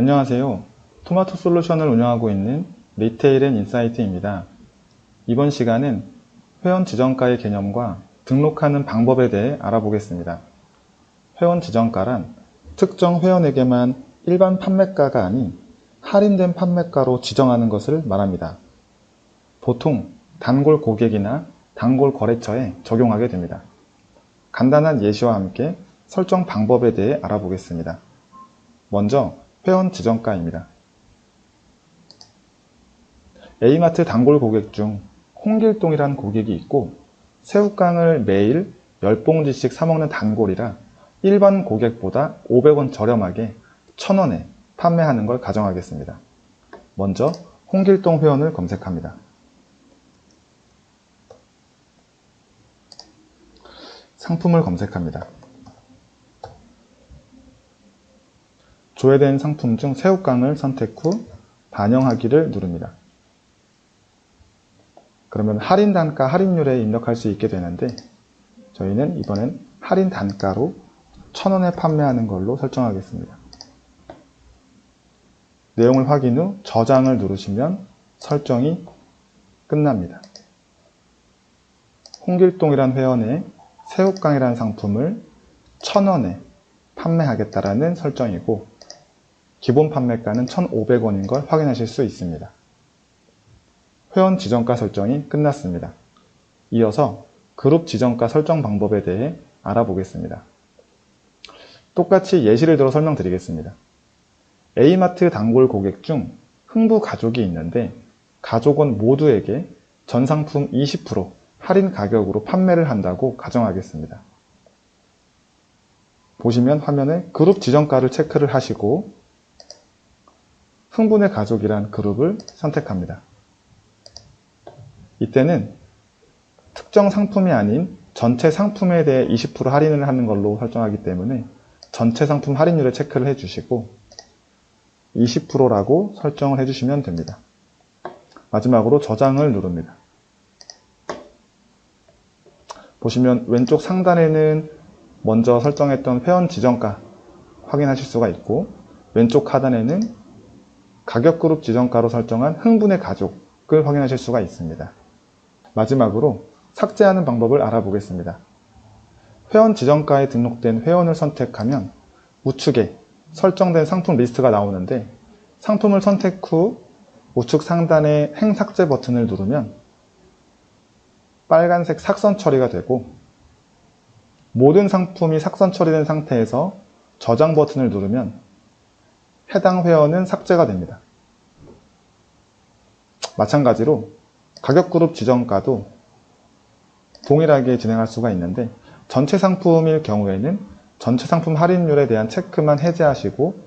안녕하세요. 토마토 솔루션을 운영하고 있는 리테일 앤 인사이트입니다. 이번 시간은 회원 지정가의 개념과 등록하는 방법에 대해 알아보겠습니다. 회원 지정가란 특정 회원에게만 일반 판매가가 아닌 할인된 판매가로 지정하는 것을 말합니다. 보통 단골 고객이나 단골 거래처에 적용하게 됩니다. 간단한 예시와 함께 설정 방법에 대해 알아보겠습니다. 먼저 회원 지정가입니다. A마트 단골 고객 중 홍길동이라는 고객이 있고 새우깡을 매일 10봉지씩 사먹는 단골이라 일반 고객보다 500원 저렴하게 1000원에 판매하는 걸 가정하겠습니다. 먼저 홍길동 회원을 검색합니다. 상품을 검색합니다. 조회된 상품 중 새우깡을 선택 후 반영하기를 누릅니다. 그러면 할인 단가 할인율에 입력할 수 있게 되는데 저희는 이번엔 할인 단가로 1000원에 판매하는 걸로 설정하겠습니다. 내용을 확인 후 저장을 누르시면 설정이 끝납니다. 홍길동이란 회원에 새우깡이라는 상품을 1000원에 판매하겠다라는 설정이고 기본 판매가는 1,500원인 걸 확인하실 수 있습니다. 회원 지정가 설정이 끝났습니다. 이어서 그룹 지정가 설정 방법에 대해 알아보겠습니다. 똑같이 예시를 들어 설명드리겠습니다. A마트 단골 고객 중 흥부 가족이 있는데 가족원 모두에게 전 상품 20% 할인 가격으로 판매를 한다고 가정하겠습니다. 보시면 화면에 그룹 지정가를 체크를 하시고 흥분의 가족이란 그룹을 선택합니다. 이때는 특정 상품이 아닌 전체 상품에 대해 20% 할인을 하는 걸로 설정하기 때문에 전체 상품 할인율을 체크를 해주시고 20%라고 설정을 해주시면 됩니다. 마지막으로 저장을 누릅니다. 보시면 왼쪽 상단에는 먼저 설정했던 회원 지정가 확인하실 수가 있고 왼쪽 하단에는 가격 그룹 지정가로 설정한 흥분의 가족을 확인하실 수가 있습니다. 마지막으로 삭제하는 방법을 알아보겠습니다. 회원 지정가에 등록된 회원을 선택하면 우측에 설정된 상품 리스트가 나오는데 상품을 선택 후 우측 상단의 행 삭제 버튼을 누르면 빨간색 삭선 처리가 되고 모든 상품이 삭선 처리된 상태에서 저장 버튼을 누르면 해당 회원은 삭제가 됩니다. 마찬가지로 가격 그룹 지정가도 동일하게 진행할 수가 있는데 전체 상품일 경우에는 전체 상품 할인율에 대한 체크만 해제하시고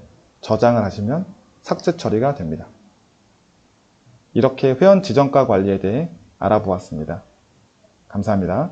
저장을 하시면 삭제 처리가 됩니다. 이렇게 회원 지정가 관리에 대해 알아보았습니다. 감사합니다.